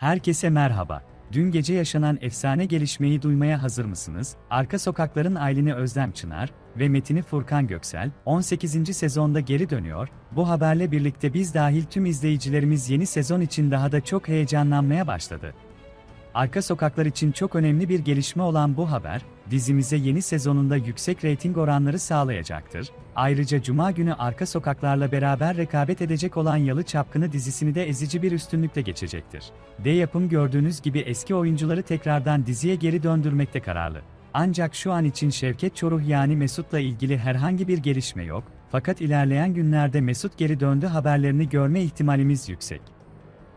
Herkese merhaba. Dün gece yaşanan efsane gelişmeyi duymaya hazır mısınız? Arka Sokakların Aylin'i Özlem Çınar ve Metin'i Furkan Göksel 18. sezonda geri dönüyor. Bu haberle birlikte biz dahil tüm izleyicilerimiz yeni sezon için daha da çok heyecanlanmaya başladı. Arka Sokaklar için çok önemli bir gelişme olan bu haber, dizimize yeni sezonunda yüksek reyting oranları sağlayacaktır. Ayrıca Cuma günü Arka Sokaklarla beraber rekabet edecek olan Yalı Çapkını dizisini de ezici bir üstünlükle geçecektir. D yapım gördüğünüz gibi eski oyuncuları tekrardan diziye geri döndürmekte kararlı. Ancak şu an için Şevket Çoruh yani Mesut'la ilgili herhangi bir gelişme yok, fakat ilerleyen günlerde Mesut geri döndü haberlerini görme ihtimalimiz yüksek.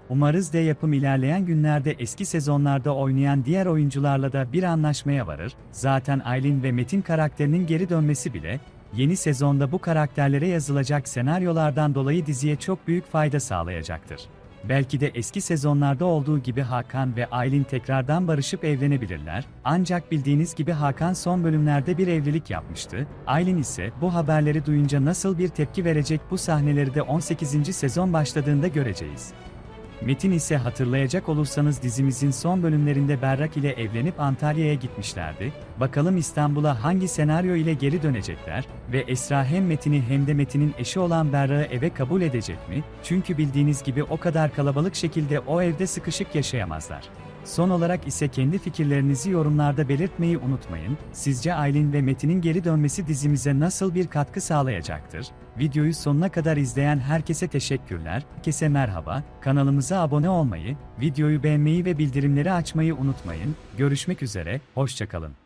Umarız D yapım ilerleyen günlerde eski sezonlarda oynayan diğer oyuncularla da bir anlaşmaya varır. Zaten Aylin ve Metin karakterinin geri dönmesi bile, yeni sezonda bu karakterlere yazılacak senaryolardan dolayı diziye çok büyük fayda sağlayacaktır. Belki de eski sezonlarda olduğu gibi Hakan ve Aylin tekrardan barışıp evlenebilirler. Ancak bildiğiniz gibi Hakan son bölümlerde bir evlilik yapmıştı. Aylin ise bu haberleri duyunca nasıl bir tepki verecek bu sahneleri de 18. sezon başladığında göreceğiz. Metin ise hatırlayacak olursanız dizimizin son bölümlerinde Berrak ile evlenip Antalya'ya gitmişlerdi. Bakalım İstanbul'a hangi senaryo ile geri dönecekler ve Esra hem Metin'i hem de Metin'in eşi olan Berrak'ı eve kabul edecek mi? Çünkü bildiğiniz gibi o kadar kalabalık şekilde o evde sıkışık yaşayamazlar. Son olarak ise kendi fikirlerinizi yorumlarda belirtmeyi unutmayın. Sizce Aylin ve Metin'in geri dönmesi dizimize nasıl bir katkı sağlayacaktır? Videoyu sonuna kadar izleyen herkese teşekkürler. Herkese merhaba. Kanalımıza abone olmayı, videoyu beğenmeyi ve bildirimleri açmayı unutmayın. Görüşmek üzere, hoşçakalın.